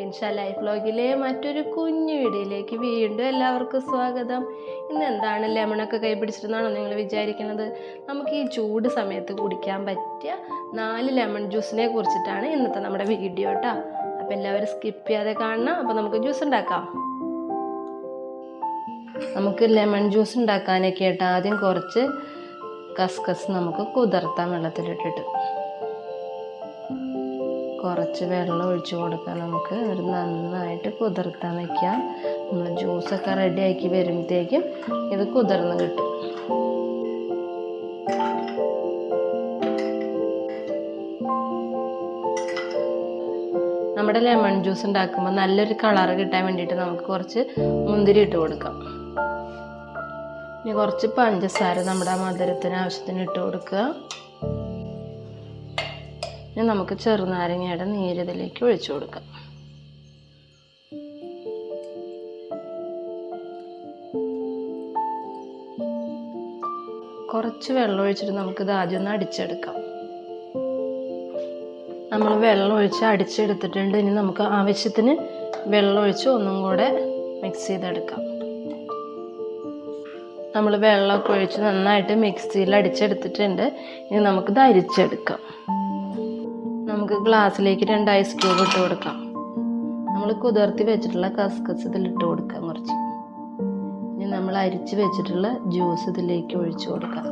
Rinsha life ബ്ലോഗിലെ മറ്റൊരു കുഞ്ഞു വീഡിയോയിലേക്ക് വീണ്ടും എല്ലാവർക്കും സ്വാഗതം. ഇന്ന് എന്താണ് ലെമണൊക്കെ കൈ പിടിച്ചിരുന്നാണോ നിങ്ങൾ വിചാരിക്കുന്നത്? നമുക്ക് ഈ ചൂട് സമയത്ത് കുടിക്കാൻ പറ്റിയ നാല് ലെമൺ ജ്യൂസിനെ കുറിച്ചിട്ടാണ് ഇന്നത്തെ നമ്മുടെ വീഡിയോ കേട്ടോ. അപ്പോൾ എല്ലാവരും സ്കിപ്പ് ചെയ്യാതെ കാണണം. അപ്പോൾ നമുക്ക് ജ്യൂസ് ഉണ്ടാക്കാം. നമുക്ക് ലെമൺ ജ്യൂസ് ഉണ്ടാക്കാനൊക്കെ ആയിട്ട് ആദ്യം കുറച്ച് കസ്കസ് നമുക്ക് കുതിർത്താം വെള്ളത്തിലിട്ടിട്ട് കുറച്ച് വെള്ളം ഒഴിച്ചു കൊടുക്കാം. നമുക്ക് ഒരു നന്നായിട്ട് കുതിർത്താൻ വയ്ക്കാം നമ്മൾ ജ്യൂസൊക്കെ റെഡി ആക്കി വരുമ്പോഴത്തേക്കും ഇത് കുതിർന്ന് കിട്ടും. നമ്മുടെ ലെമൺ ജ്യൂസ് ഉണ്ടാക്കുമ്പോൾ നല്ലൊരു കളർ കിട്ടാൻ വേണ്ടിയിട്ട് നമുക്ക് കുറച്ച് മുന്തിരി ഇട്ട് കൊടുക്കാം. ഇനി കുറച്ച് പഞ്ചസാര നമ്മുടെ മധുരത്തിന് ആവശ്യത്തിന് ഇട്ട് കൊടുക്കുക. ഇനി നമുക്ക് ചെറുനാരങ്ങയുടെ നീര് ഇതിലേക്ക് ഒഴിച്ചു കൊടുക്കാം. കുറച്ച് വെള്ളം ഒഴിച്ചിട്ട് നമുക്കിത് ആദ്യം ഒന്ന് അടിച്ചെടുക്കാം. നമ്മൾ വെള്ളം ഒഴിച്ച് അടിച്ചെടുത്തിട്ടുണ്ട്. ഇനി നമുക്ക് ആവശ്യത്തിന് വെള്ളം ഒഴിച്ച് ഒന്നും കൂടെ മിക്സ് ചെയ്തെടുക്കാം. നമ്മൾ വെള്ളമൊക്കെ ഒഴിച്ച് നന്നായിട്ട് മിക്സിയിൽ അടിച്ചെടുത്തിട്ടുണ്ട്. ഇനി നമുക്കിത് അരിച്ചെടുക്കാം. നമുക്ക് ഗ്ലാസ്സിലേക്ക് രണ്ട് ഐസ് ക്യൂബ് ഇട്ട് കൊടുക്കാം. നമ്മൾ കുതിർത്തി വെച്ചിട്ടുള്ള കസ്കസ് ഇതിൽ ഇട്ട് കൊടുക്കാം കുറച്ച്. ഇനി നമ്മൾ അരിച്ച് വെച്ചിട്ടുള്ള ജ്യൂസ് ഇതിലേക്ക് ഒഴിച്ചു കൊടുക്കാം.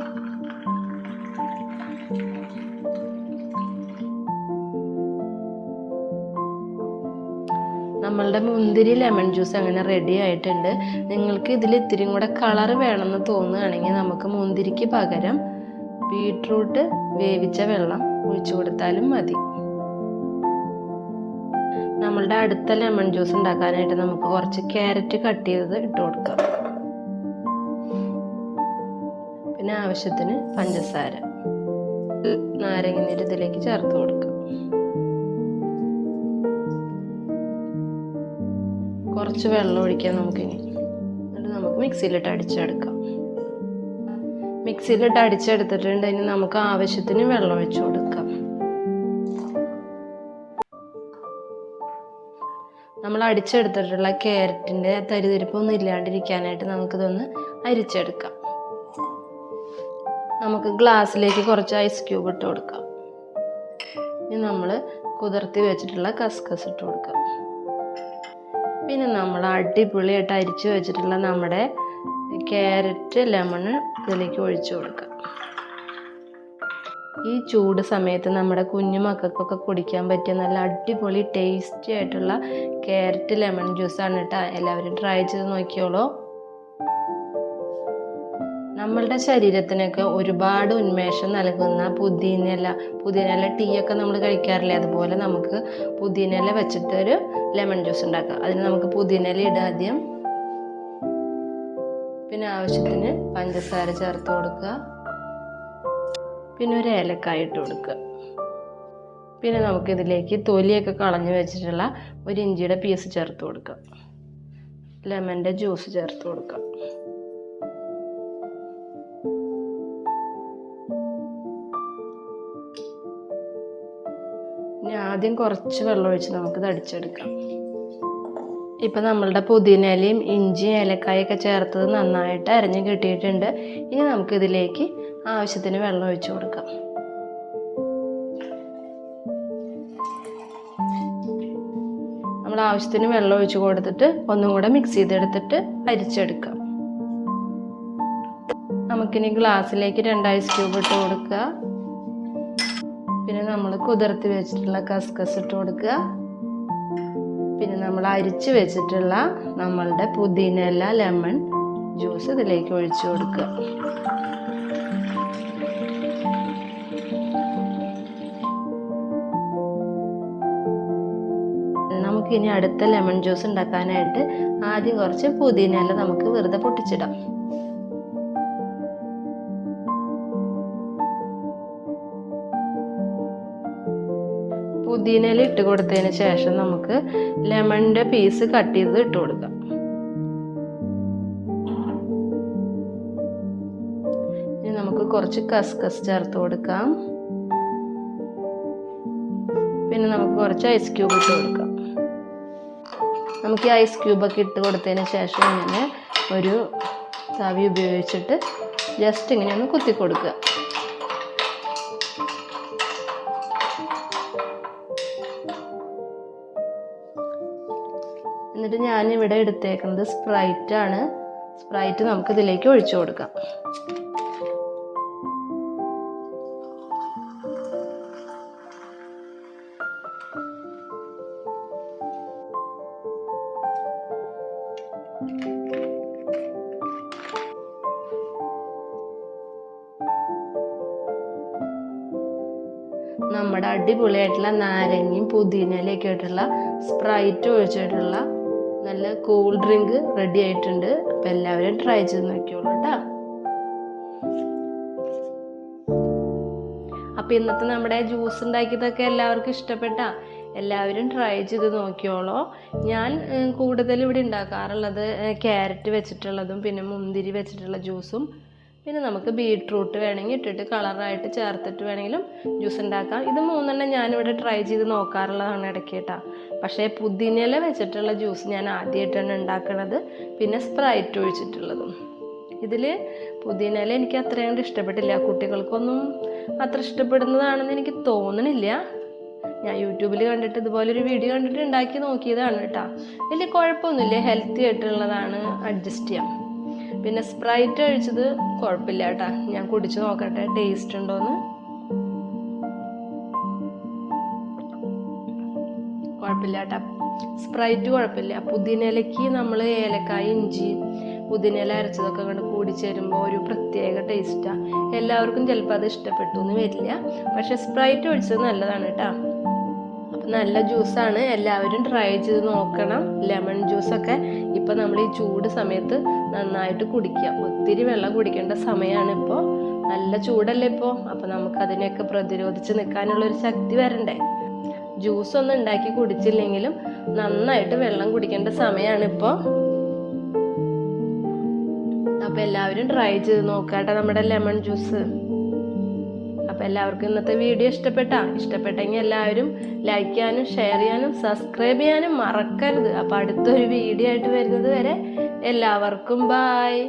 നമ്മളുടെ മുന്തിരി ലെമൺ ജ്യൂസ് അങ്ങനെ റെഡി ആയിട്ടുണ്ട്. നിങ്ങൾക്ക് ഇതിൽ ഇത്തിരിയും കൂടെ കളർ വേണമെന്ന് തോന്നുകയാണെങ്കിൽ നമുക്ക് മുന്തിരിക്ക് പകരം ബീട്രൂട്ട് വേവിച്ച വെള്ളം ഒഴിച്ചു കൊടുത്താലും മതി. നമ്മളുടെ അടുത്ത ലെമൺ ജ്യൂസ് ഉണ്ടാക്കാനായിട്ട് നമുക്ക് കുറച്ച് ക്യാരറ്റ് കട്ട് ചെയ്തത് ഇട്ട് കൊടുക്കാം. പിന്നെ ആവശ്യത്തിന് പഞ്ചസാര. നാരങ്ങ നീര് ഇതിലേക്ക് ചേർത്ത് കൊടുക്കാം. കുറച്ച് വെള്ളം ഒഴിക്കാം നമുക്കിനി. എന്നിട്ട് നമുക്ക് മിക്സിയിലിട്ട് അടിച്ചെടുക്കാം. മിക്സിയിലിട്ട് അടിച്ചെടുത്തിട്ടുണ്ട് ഇനി നമുക്ക് ആവശ്യത്തിന് വെള്ളം ഒഴിച്ചു കൊടുക്കാം. നമ്മൾ അടിച്ചെടുത്തിട്ടുള്ള ക്യാരറ്റിന്റെ തരിതരിപ്പൊന്നും ഇല്ലാണ്ടിരിക്കാനായിട്ട് നമുക്കിതൊന്ന് അരിച്ചെടുക്കാം. നമുക്ക് ഗ്ലാസ്സിലേക്ക് കുറച്ച് ഐസ് ക്യൂബ് ഇട്ട് കൊടുക്കാം. ഇനി നമ്മൾ കുതിർത്തി വെച്ചിട്ടുള്ള കസ്കസ് ഇട്ട് കൊടുക്കാം. പിന്നെ നമ്മൾ അടിപൊളിയായിട്ട് അരിച്ചു വെച്ചിട്ടുള്ള നമ്മുടെ ക്യാരറ്റ് ലെമൺ ഇതിലേക്ക് ഒഴിച്ചു കൊടുക്കാം. ഈ ചൂട് സമയത്ത് നമ്മുടെ കുഞ്ഞു മക്കൾക്കൊക്കെ കുടിക്കാൻ പറ്റിയ നല്ല അടിപൊളി ടേസ്റ്റി ആയിട്ടുള്ള ക്യാരറ്റ് ലെമൺ ജ്യൂസാണ് കേട്ടോ എല്ലാവരും ട്രൈ ചെയ്ത് നോക്കിയോളൂ. നമ്മളുടെ ശരീരത്തിനൊക്കെ ഒരുപാട് ഉന്മേഷം നൽകുന്ന പുതിനയില പുതിനയില ടീ ഒക്കെ നമ്മൾ കഴിക്കാറില്ലേ? അതുപോലെ നമുക്ക് പുതിനയില വെച്ചിട്ട് ഒരു ലെമൺ ജ്യൂസ് ഉണ്ടാക്കാം. അതിന് നമുക്ക് പുതിനയില ഇടുക ആദ്യം. പിന്നെ ആവശ്യത്തിന് പഞ്ചസാര ചേർത്ത് കൊടുക്കുക. പിന്നെ ഒരു ഏലക്കായ ഇട്ട് കൊടുക്കുക. പിന്നെ നമുക്കിതിലേക്ക് തൊലിയൊക്കെ കളഞ്ഞു വെച്ചിട്ടുള്ള ഒരു ഇഞ്ചിയുടെ പീസ് ചേർത്ത് കൊടുക്കുക. ലെമന്റെ ജ്യൂസ് ചേർത്ത് കൊടുക്കുക. ഇനി ആദ്യം കുറച്ച് വെള്ളം ഒഴിച്ച് നമുക്കിത് അടിച്ചെടുക്കാം. ഇപ്പം നമ്മളുടെ പുതിനയിലയും ഇഞ്ചിയും ഏലക്കായൊക്കെ ചേർത്തത് നന്നായിട്ട് അരഞ്ഞ് കിട്ടിയിട്ടുണ്ട്. ഇനി നമുക്കിതിലേക്ക് ആവശ്യത്തിന് വെള്ളം ഒഴിച്ചു കൊടുക്കാം. നമ്മൾ ആവശ്യത്തിന് വെള്ളം ഒഴിച്ചു കൊടുത്തിട്ട് ഒന്നും കൂടെ മിക്സ് ചെയ്തെടുത്തിട്ട് അരിച്ചെടുക്കാം. നമുക്കിനി ഗ്ലാസ്സിലേക്ക് രണ്ട് ഐസ് ക്യൂബ് ഇട്ട് കൊടുക്കുക. പിന്നെ നമ്മൾ കുതിർത്തി വെച്ചിട്ടുള്ള കസ്കസ് ഇട്ട് കൊടുക്കുക. പിന്നെ നമ്മൾ അരിച്ച് വെച്ചിട്ടുള്ള നമ്മളുടെ പുതിനല്ല ലെമൺ ജ്യൂസ് ഇതിലേക്ക് ഒഴിച്ചു കൊടുക്കുക. നമുക്കിനി അടുത്ത ലെമൺ ജ്യൂസ് ഉണ്ടാക്കാനായിട്ട് ആദ്യം കുറച്ച് പുതിനയില നമുക്ക് വെറുതെ പൊട്ടിച്ചിടാം. പുതിന ഇല ഇട്ട് കൊടുത്തതിന് ശേഷം നമുക്ക് ലെമണിന്റെ പീസ് കട്ട് ചെയ്ത് ഇട്ട് കൊടുക്കാം. ഇനി നമുക്ക് കുറച്ച് കസ്കസ് ചേർത്ത് കൊടുക്കാം. പിന്നെ നമുക്ക് കുറച്ച് ഐസ് ക്യൂബ് ഇട്ട് കൊടുക്കാം. നമുക്ക് ഈ ഐസ് ക്യൂബൊക്കെ ഇട്ട് കൊടുത്തതിന് ശേഷം ഇങ്ങനെ ഒരു തവി ഉപയോഗിച്ചിട്ട് ജസ്റ്റ് ഇങ്ങനെ ഒന്ന് കുത്തി കൊടുക്കുക. എന്നിട്ട് ഞാനിവിടെ എടുത്തേക്കുന്നത് സ്പ്രൈറ്റാണ് സ്പ്രൈറ്റ് നമുക്ക് ഇതിലേക്ക് ഒഴിച്ചു കൊടുക്കാം. നമ്മുടെ അടിപൊളിയായിട്ടുള്ള നാരങ്ങയും പുതിനയിലൊക്കെ ആയിട്ടുള്ള സ്പ്രൈറ്റ് ഒഴിച്ചിട്ടുള്ള നല്ല കൂൾ ഡ്രിങ്ക് റെഡി ആയിട്ടുണ്ട്. അപ്പം എല്ലാവരും ട്രൈ ചെയ്ത് നോക്കിയോളൂ കേട്ടോ അപ്പം ഇന്നത്തെ നമ്മുടെ ജ്യൂസ് ഉണ്ടാക്കിയതൊക്കെ എല്ലാവർക്കും ഇഷ്ടപ്പെട്ട? എല്ലാവരും ട്രൈ ചെയ്ത് നോക്കിയോളോ ഞാൻ കൂടുതൽ ഇവിടെ ഉണ്ടാക്കാറുള്ളത് ക്യാരറ്റ് വെച്ചിട്ടുള്ളതും പിന്നെ മുന്തിരി വെച്ചിട്ടുള്ള ജ്യൂസും പിന്നെ നമുക്ക് ബീട്രൂട്ട് വേണമെങ്കിൽ ഇട്ടിട്ട് കളറായിട്ട് ചേർത്തിട്ട് വേണമെങ്കിലും ജ്യൂസ് ഉണ്ടാക്കാം. ഇത് മൂന്നെണ്ണം ഞാനിവിടെ ട്രൈ ചെയ്ത് നോക്കാറുള്ളതാണ് ഇടയ്ക്ക് കേട്ടോ. പക്ഷേ പുതിനയില വെച്ചിട്ടുള്ള ജ്യൂസ് ഞാൻ ആദ്യമായിട്ടാണ് ഉണ്ടാക്കുന്നത് പിന്നെ സ്പ്രൈറ്റ് ഒഴിച്ചിട്ടുള്ളതും. ഇതിൽ പുതിനയില എനിക്ക് അത്രയും ഇഷ്ടപ്പെട്ടില്ല. കുട്ടികൾക്കൊന്നും അത്ര ഇഷ്ടപ്പെടുന്നതാണെന്ന് എനിക്ക് തോന്നണില്ല. ഞാൻ യൂട്യൂബിൽ കണ്ടിട്ട് ഇതുപോലൊരു വീഡിയോ കണ്ടിട്ട് ഉണ്ടാക്കി നോക്കിയതാണ് കേട്ടോ. വലിയ കുഴപ്പമൊന്നുമില്ല. ഹെൽത്തി ആയിട്ടുള്ളതാണ്. അഡ്ജസ്റ്റ് ചെയ്യാം. പിന്നെ സ്പ്രൈറ്റ് കഴിച്ചത് കുഴപ്പമില്ല കേട്ടാ. ഞാൻ കുടിച്ച് നോക്കട്ടെ ടേസ്റ്റ് ഉണ്ടോന്ന്. കുഴപ്പമില്ല കേട്ടാ. സ്പ്രൈറ്റ് കുഴപ്പമില്ല. പുതിനയിലയ്ക്ക് നമ്മൾ ഏലക്കായ ഇഞ്ചി പുതിനയില അരച്ചതൊക്കെ കണ്ട് കൂടി ചേരുമ്പോൾ ഒരു പ്രത്യേക ടേസ്റ്റാണ് എല്ലാവർക്കും ചിലപ്പോൾ അത് ഇഷ്ടപ്പെട്ടു എന്ന് വരില്ല. പക്ഷെ സ്പ്രൈറ്റ് ഒഴിച്ചത് നല്ലതാണ് കേട്ടോ. അപ്പം നല്ല ജ്യൂസാണ് എല്ലാവരും ട്രൈ ചെയ്ത് നോക്കണം. ലെമൺ ജ്യൂസൊക്കെ ഇപ്പം നമ്മൾ ഈ ചൂട് സമയത്ത് നന്നായിട്ട് കുടിക്കുക ഒത്തിരി വെള്ളം കുടിക്കേണ്ട സമയമാണ് ഇപ്പോൾ നല്ല ചൂടല്ലേ ഇപ്പോൾ അപ്പം നമുക്ക് അതിനെയൊക്കെ പ്രതിരോധിച്ച് നിൽക്കാനുള്ളൊരു ശക്തി വരണ്ടേ? ജ്യൂസ് ഒന്നും ഉണ്ടാക്കി കുടിച്ചില്ലെങ്കിലും നന്നായിട്ട് വെള്ളം കുടിക്കേണ്ട സമയമാണ് ഇപ്പോൾ അപ്പോൾ എല്ലാവരും ട്രൈ ചെയ്ത് നോക്കാട്ടെ നമ്മുടെ ലെമൺ ജ്യൂസ്. അപ്പം എല്ലാവർക്കും ഇന്നത്തെ വീഡിയോ ഇഷ്ടപ്പെട്ടാ? ഇഷ്ടപ്പെട്ടെങ്കിൽ എല്ലാവരും ലൈക്ക് ചെയ്യാനും ഷെയർ ചെയ്യാനും സബ്സ്ക്രൈബ് ചെയ്യാനും മറക്കരുത്. അപ്പോൾ അടുത്തൊരു വീഡിയോ ആയിട്ട് വരുന്നത് വരെ എല്ലാവർക്കും ബായ്